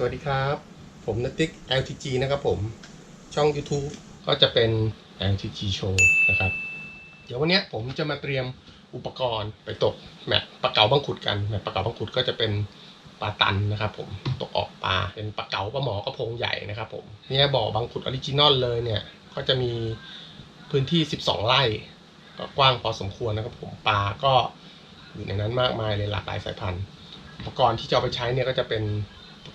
สวัสดีครับ ผมนติก LTG นะครับผม ช่อง YouTube ก็จะเป็น LTG Show นะครับ เดี๋ยววันนี้ผมจะมาเตรียมอุปกรณ์ไปตกแมตช์ปลาเก๋าบังขุดกัน แมตช์ปลาเก๋าบังขุดก็จะเป็นปลาตันนะครับผม ตกออกปลา เป็นปลาเก๋าปลาหมอกระพงใหญ่นะครับผม เนี่ยบ่อบังขุดออริจินอลเลยเนี่ย ก็จะมีพื้นที่ 12 ไร่ ก็กว้างพอสมควรนะครับผม ปลาก็อยู่ในนั้นมากมายเลยหลากหลายสายพันธุ์ อุปกรณ์ที่จะไปใช้เนี่ยก็จะเป็น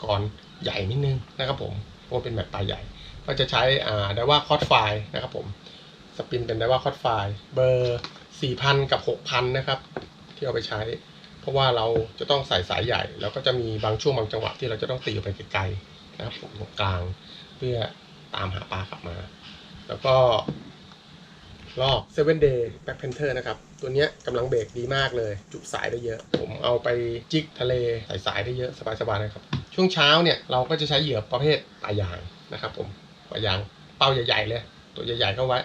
กรใหญ่นิดนึงนะครับผมเพราะว่าเป็นแบบปลาใหญ่ ก็จะใช้อ่าไดว่าคอร์ดไฟนะครับผมสปินเป็นไดว่าคอร์ดไฟเบอร์4,000กับ6,000นะครับ ที่เอาไปใช้ เพราะว่าเราจะต้องใส่สายใหญ่ แล้วก็จะมีบางช่วงบางจังหวะที่เราจะต้องตีออกไปไกลๆนะครับผมตรงกลางเพื่อตามหาปลากลับมา แล้วก็ลอก Seven Day Back Panther นะครับ ตัวนี้กำลังเบรกดีมากเลย จุสายได้เยอะ ผมเอาไปจิกทะเลใส่สายได้เยอะ สบายๆนะครับ ช่วงเช้าเนี่ยเราก็จะใช้เหยื่อประเภทปลายางนะครับ ผมปลายางเป้าใหญ่ๆเลย ตัวใหญ่ๆเข้าไว้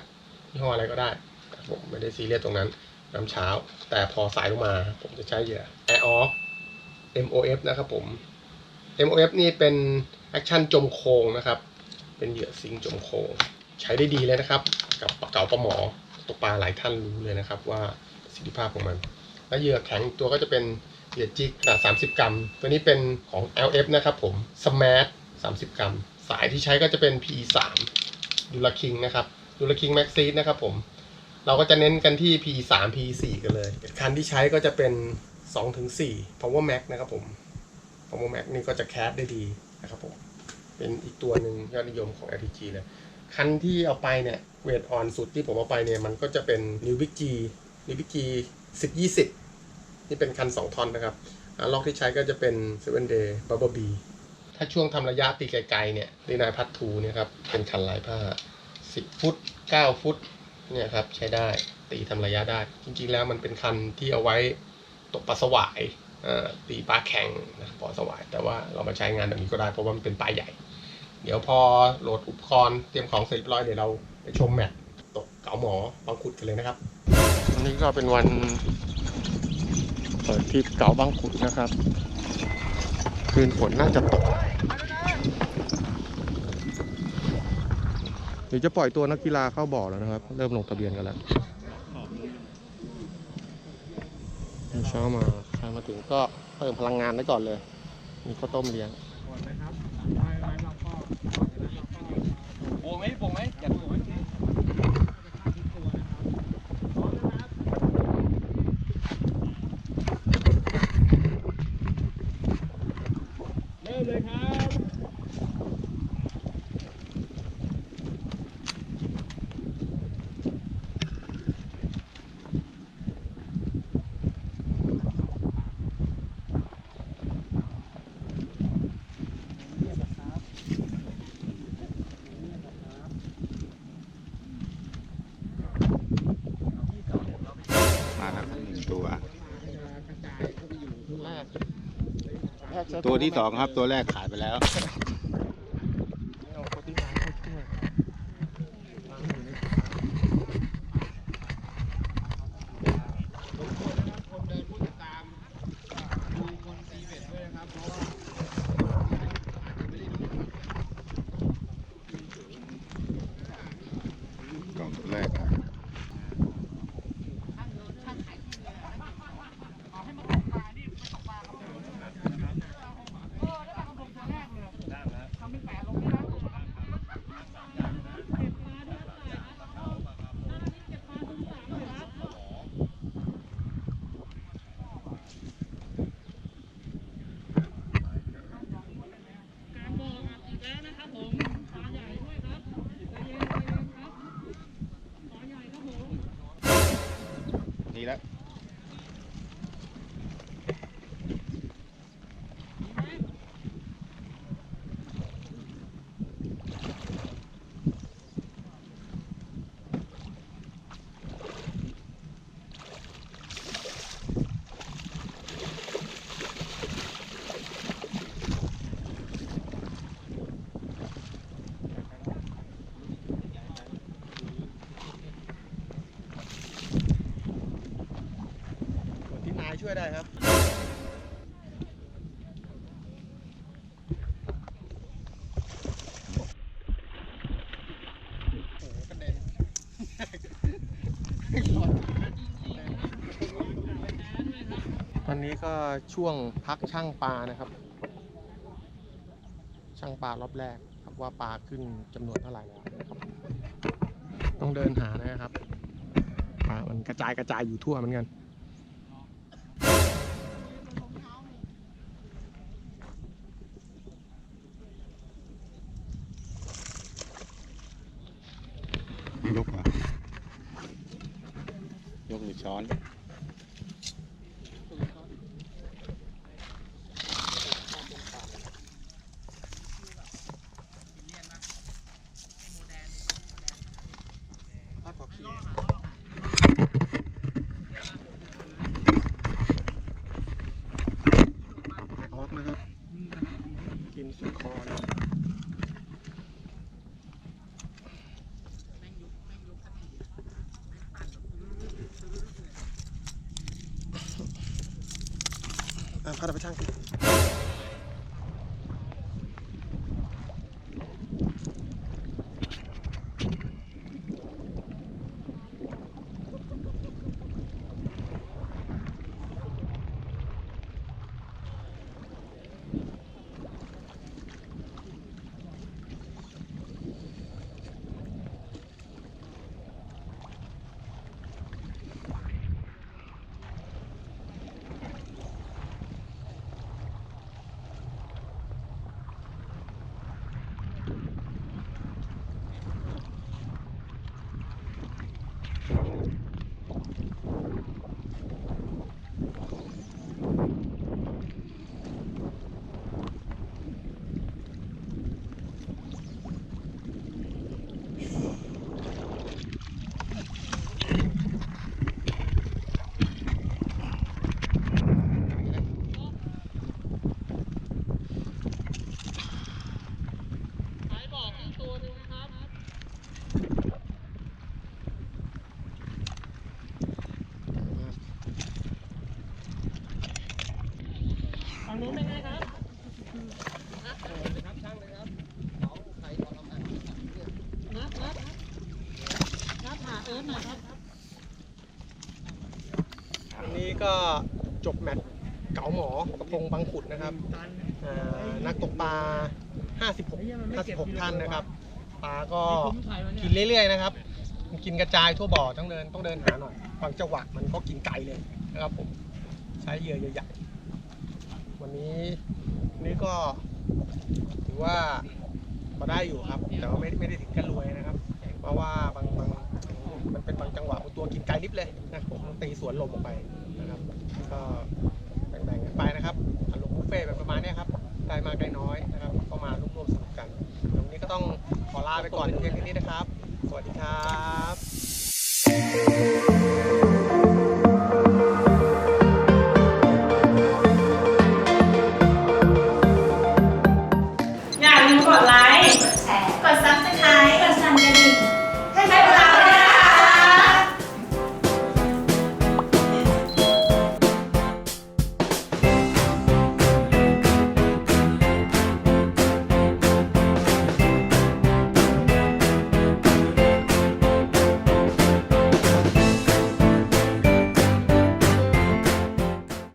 ยี่ห้ออะไรก็ได้ผมไม่ได้ซีเรียสตรงนั้นน้ำเช้า แต่พอสายลงมา ผมจะใช้เหยื่อ Air Off MOF นะครับผม MOF นี่เป็นแอคชั่นจมโคงนะครับ เป็นเหยื่อซิงจมโคง ใช้ได้ดีเลยนะครับ กับปลาเก๋าปลาหมอตกปลาหลายท่านรู้เลยนะครับ ว่าประสิทธิภาพของมัน และเหยื่อแข็งตัวก็จะเป็น เหยื่อจิกขนาด30กรัม ตัวนี้เป็นของ LF นะครับผม Smash 30 กรัม สายที่ใช้ก็จะเป็น PE 3ดูลาคิงนะครับดูลาคิงแม็กซีนะครับผม เราก็จะเน้นกันที่ PE 3 PE 4กันเลย คันที่ใช้ก็จะเป็น2-4 Power Max นะครับผม Power Max นี่ก็จะแคสได้ดีนะครับผม เป็นอีกตัวหนึ่งยอดนิยมของ LTG เลย คันที่เอาไปเนี่ยเวทออนสุดที่ผมเอาไปเนี่ยมันก็จะเป็น New Big G New Big G 10 20 นี่เป็นคัน 2 ทอนนะครับล็อกที่ใช้ก็จะเป็น Seven Day Bubble B ถ้าช่วงทำระยะตีไกลๆเนี่ยดีนายพัททูเนี่ยครับเป็นคันลายผ้า 10 ฟุต 9 ฟุตเนี่ยครับใช้ได้ตีทำระยะได้ จริงๆแล้วมันเป็นคันที่เอาไว้ตกปลาสวายตีปลาแข่งนะปลาสวาย แต่ว่าเรามาใช้งานแบบนี้ก็ได้เพราะว่ามันเป็นปลาใหญ่ เดี๋ยวพอโหลดอุปกรณ์เตรียมของเสร็จเรียบร้อยเดี๋ยวเราไปชมแมตช์ตกเก๋าหมอบางขุดกันเลยนะครับวันนี้ก็เป็นวัน เปิดทริปเก๋าบางขุดนะครับ คืนฝนน่าจะตกเดี๋ยวจะปล่อยตัวนักกีฬาเข้าบ่อแล้วนะครับ เริ่มลงทะเบียนกันแล้วเช้ามาใครมาถึงก็เติมพลังงานไว้ก่อนเลย มีข้าวต้มเลี้ยงโบไหมโบไหมอยากโบไหมเริ่มเลยครับ มาแล้วหนึ่งตัว แรก ตัวที่สองครับตัวแรกขายไปแล้ว กล่องตัวแรกครับ การบอกอัดอีกแล้วนะครับผมปลาใหญ่ด้วยครับใจเย็นใจเย็นครับปลาใหญ่ครับผม นี่แล้ว ที่นายช่วยได้ครับ วันนี้ก็ช่วงพักช่างปลานะครับ ช่างปลารอบแรกครับว่าปลาขึ้นจำนวนเท่าไหร่แล้วนะครับต้องเดินหานะครับปลามันกระจายกระจายอยู่ทั่วเหมือนกัน ยกเหรอ ยกหรือช้อน ออกนะครับ กินสุดคอเลยอะพาเราไปช่างกิน ฝั่งนู้นเป็นไงครับนัดนัดนัดหาเอิร์ธหน่อยครับอันนี้ก็จบแมตช์เก๋าหมอกระพงบางขุดนะครับอ่านักตกปลา 56 56 ท่านนะครับ ปลาก็กินเรื่อยๆนะครับ มันกินกระจายทั่วบ่อต้องเดินต้องเดินหาหน่อย บางจังหวะมันก็กินไกลเลยนะครับผม ใช้เหยื่อใหญ่ๆ วันนี้นนี้ก็ถือว่ามาได้อยู่ครับ แต่ว่าไม่ไม่ได้ถึงกับรวยนะครับ เพราะว่าบางบางมันเป็นบางจังหวะบางตัวกินไกลลิบเลยนะผมตีสวนลมออกไปนะครับก็แบ่งๆกันไปนะครับอารมณ์บุฟเฟ่แบบประมาณนี้ครับได้มากได้น้อยนะครับก็มาร่วมๆสนุกกันเดี๋ยววันนี้ก็ต้องขอลาไปก่อนเพียงแค่นี้นะครับ สวัสดีครับ